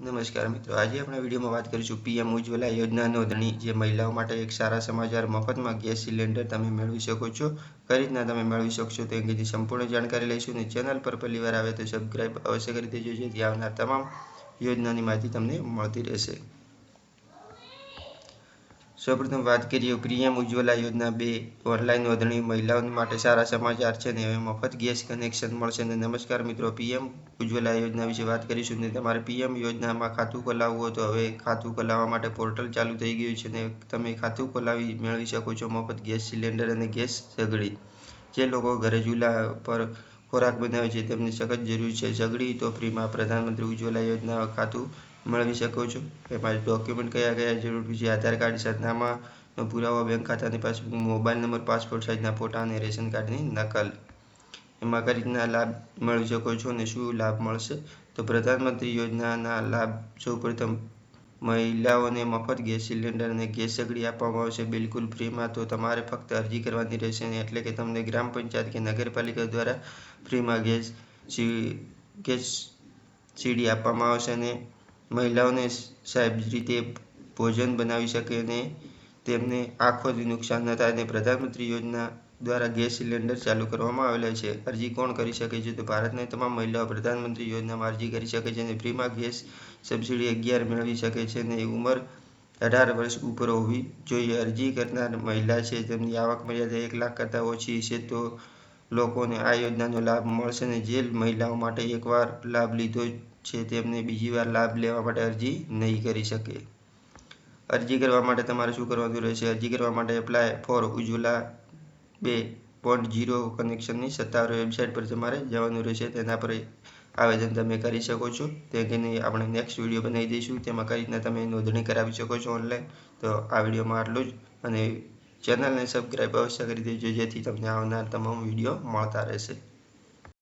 નમસ્કાર મિત્રો. આજે આપણે વિડીયોમાં વાત કરીશું પીએમ ઉજ્જવલા યોજના નોંધણી જે મહિલાઓ માટે એક સારા સમાચાર મફતમાં ગેસ સિલિન્ડર તમે મેળવી શકો છો. કઈ રીતના તમે મેળવી શકશો તે અંગેની સંપૂર્ણ જાણકારી લઈશું અને ચેનલ પર પહેલી આવે તો સબસ્ક્રાઈબ અવશ્ય કરી દેજો જેથી આવનાર તમામ યોજનાની માહિતી તમને મળતી રહેશે. સૌપ્રથમ વાત કરીએ પીએમ ઉજ્જવલા યોજના બે ઓનલાઈન નોંધણી, મહિલાઓ માટે સારા સમાચાર છે ને હવે મફત ગેસ કનેક્શન મળશે ને નમસ્કાર મિત્રો, પીએમ ઉજ્જવલા યોજના વિશે વાત કરીશું ને તમારે પીએમ યોજનામાં ખાતું ખોલાવવું હોય તો હવે ખાતું ખોલાવવા માટે પોર્ટલ ચાલુ થઈ ગયું છે ને તમે ખાતું ખોલાવી મેળવી શકો છો મફત ગેસ સિલિન્ડર અને ગેસ સગડી. જે લોકો ઘરે ચૂલા પર ખોરાક બનાવે છે. તેમની સખત જરૂર છે. સગડી તો ફ્રીમાં પ્રધાનમંત્રી ઉજ્જવલા યોજના ખાતું મેળવી શકો છો. એમાં ડોક્યુમેન્ટ કયા કયા જરૂર છે. આધાર કાર્ડ, સરનામાનો પુરાવો બેંક ખાતાની પાસબુક મોબાઈલ નંબર પાસપોર્ટ સાઇઝના ફોટા અને રેશન કાર્ડની નકલ. એમાં કઈ રીતના લાભ મેળવી શકો છો અને શું લાભ મળશે? તો પ્રધાનમંત્રી યોજનાના લાભ સૌપ્રથમ મહિલાઓને મફત ગેસ સિલિન્ડર અને ગેસ સગડી આપવામાં આવશે. બિલકુલ ફ્રીમાં તો તમારે ફક્ત અરજી કરવાની રહેશે ને એટલે કે તમને ગ્રામ પંચાયત કે નગરપાલિકા દ્વારા ફ્રીમાં ગેસ ગેસ સીડી આપવામાં આવશે અને મહિલાઓને સાહેબ રીતે ભોજન બનાવી શકે અને તેમને આંખોથી નુકસાન ન થાય અને પ્રધાનમંત્રી યોજના દ્વારા ગેસ સિલિન્ડર ચાલુ કરવામાં આવેલા છે. અરજી કોણ કરી શકે છે? તો ભારતની તમામ મહિલાઓ પ્રધાનમંત્રી યોજનામાં અરજી કરી શકે છે અને ફ્રીમાં ગેસ સબસિડી અગિયાર મેળવી શકે છે અને ઉંમર અઢાર વર્ષ ઉપર હોવી જોઈએ. અરજી કરનાર મહિલા છે. તેમની આવક મર્યાદા એક લાખ કરતાં ઓછી છે તો લોકોને આ યોજનાનો લાભ મળશે ને જે મહિલાઓ માટે એકવાર લાભ લીધો છે તેમને બીજી વાર લાભ લેવા માટે અરજી નહીં કરી શકે. અરજી કરવા માટે તમારે શું કરવાનું રહેશે? અરજી કરવા માટે એપ્લાય ફોર ઉજ્જવલા બે પોઈન્ટ જીરો કનેક્શનની સત્તાવાર વેબસાઇટ પર તમારે જવાનું રહેશે. તેના પર આવેદન તમે કરી શકો છો. તે અંગેની આપણે નેક્સ્ટ વીડિયો બનાવી દઈશું. તેમાં કઈ રીતના તમે નોંધણી કરાવી શકો છો ઓનલાઈન તો આ વિડીયોમાં આટલું જ. અને ચેનલને સબસ્ક્રાઈબ અવશ્ય કરી દેજો, જેથી તમને આવનાર તમામ વીડિયો મળતા રહેશે.